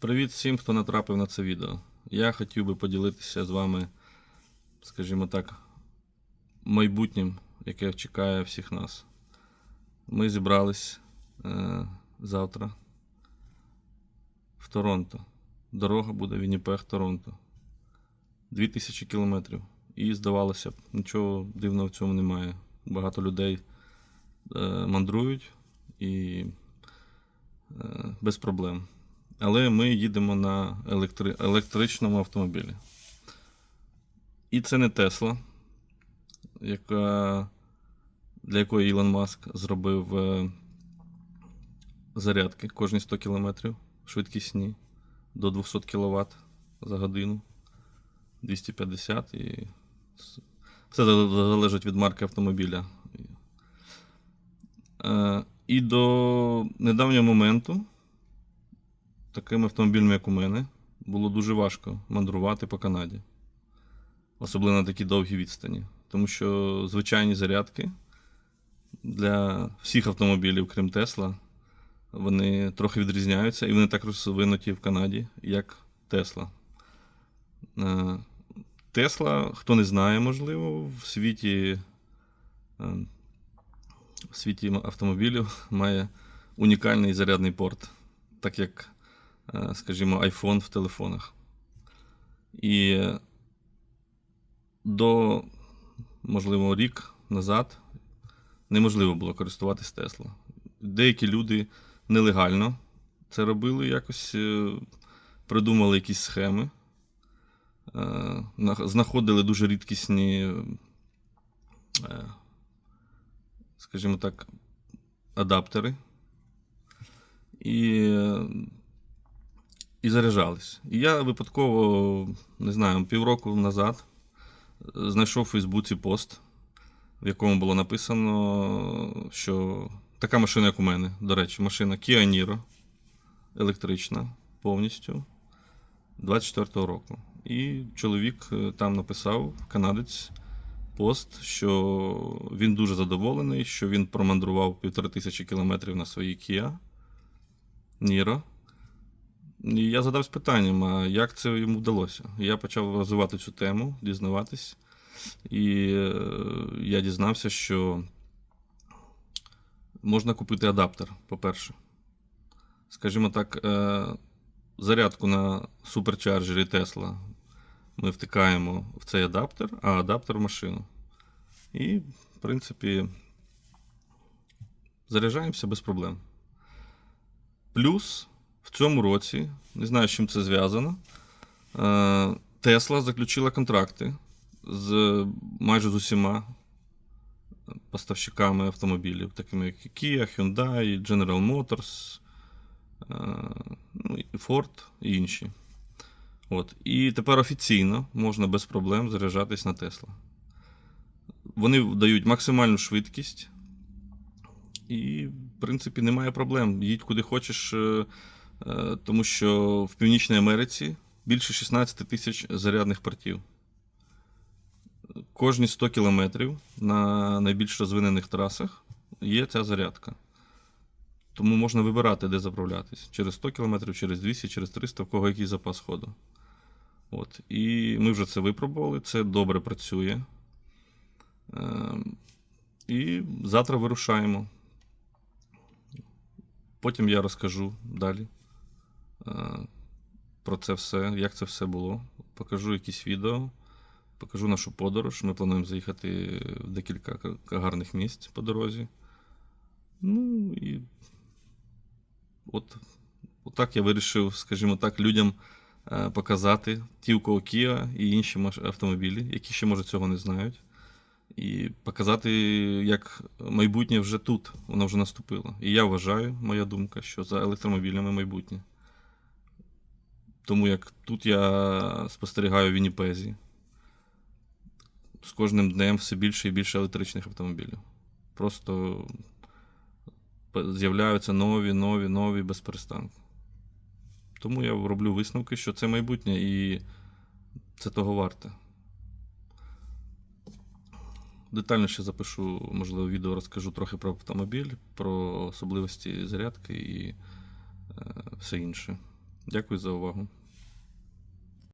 Привіт всім, хто натрапив на це відео. Я хотів би поділитися з вами, скажімо так, майбутнім, яке чекає всіх нас. Ми зібрались е, завтра в Торонто. Дорога буде Вінніпег Торонто. 2000 кілометрів. І здавалося б, нічого дивного в цьому немає. Багато людей е, мандрують і е, без проблем. Але ми їдемо на електри... електричному автомобілі. І це не Тесла, яка... для якої Ілон Маск зробив е, зарядки кожні 100 км швидкісні до 200 кВт за годину. 250 і все залежить від марки автомобіля. Е, І до недавнього моменту такими автомобілями, як у мене, було дуже важко мандрувати по Канаді. Особливо на такі довгі відстані. Тому що звичайні зарядки для всіх автомобілів, крім Тесла, вони трохи відрізняються, і вони так розвинуті в Канаді, як Тесла. Е, Тесла, хто не знає, можливо, в світі, е, в світі автомобілів має унікальний зарядний порт, так як, скажімо, iPhone в телефонах. І е, до, можливо, рік назад неможливо було користуватись Тесла. Деякі люди нелегально це робили, якось е, придумали якісь схеми е, знаходили дуже рідкісні, е, скажімо так, адаптери і, е, і заряджались. І я випадково, не знаю, півроку назад е, знайшов у Фейсбуці пост, в якому було написано, що така машина, як у мене, до речі, машина Kia Niro, електрична повністю. 24-го року. І чоловік е, там написав, канадець, пост, що він дуже задоволений, що він промандрував півтори тисячі кілометрів на своїй Kia Niro. І я задався питанням, а як це йому вдалося? Я почав розвивати цю тему, дізнаватись. І е, я дізнався, що можна купити адаптер, по-перше. Скажімо так, е, зарядку на суперчарджері Tesla ми втикаємо в цей адаптер, а адаптер в машину. І, в принципі, заряджаємося без проблем. Плюс в цьому році, не знаю, з чим це зв'язано, е, Tesla заключила контракти з майже з усіма поставщиками автомобілів, такими як Kia, Hyundai, General Motors, е, ну, Ford і інші. От. І тепер офіційно можна без проблем заряджатись на Tesla. Вони дають максимальну швидкість. І, в принципі, немає проблем. Їдь куди хочеш, е, тому що в Північній Америці більше 16 тисяч зарядних портів. Кожні 100 кілометрів на найбільш розвинених трасах є ця зарядка. Тому можна вибирати, де заправлятись. Через 100 км, через 200, через 300, в кого який запас ходу. От. І ми вже це випробували, це добре працює. Ем, І завтра вирушаємо. Потім я розкажу далі е, про це все, як це все було. Покажу якісь відео, покажу нашу подорож. Ми плануємо заїхати в декілька гарних місць по дорозі. Ну і от, отак я вирішив, скажімо так, людям е, показати ті, у кого Kia і інші автомобілі, які ще, може, цього не знають. І показати, як майбутнє вже тут, воно вже наступило. І я вважаю, моя думка, що за електромобілями майбутнє. Тому як тут я спостерігаю в Вінніпезі. З кожним днем все більше і більше електричних автомобілів. Просто з'являються нові, нові, нові без. Тому я роблю висновки, що це майбутнє і це того варте. Детальніше запишу, можливо, відео розкажу трохи про автомобіль, про особливості зарядки і е, все інше. Дякую за увагу.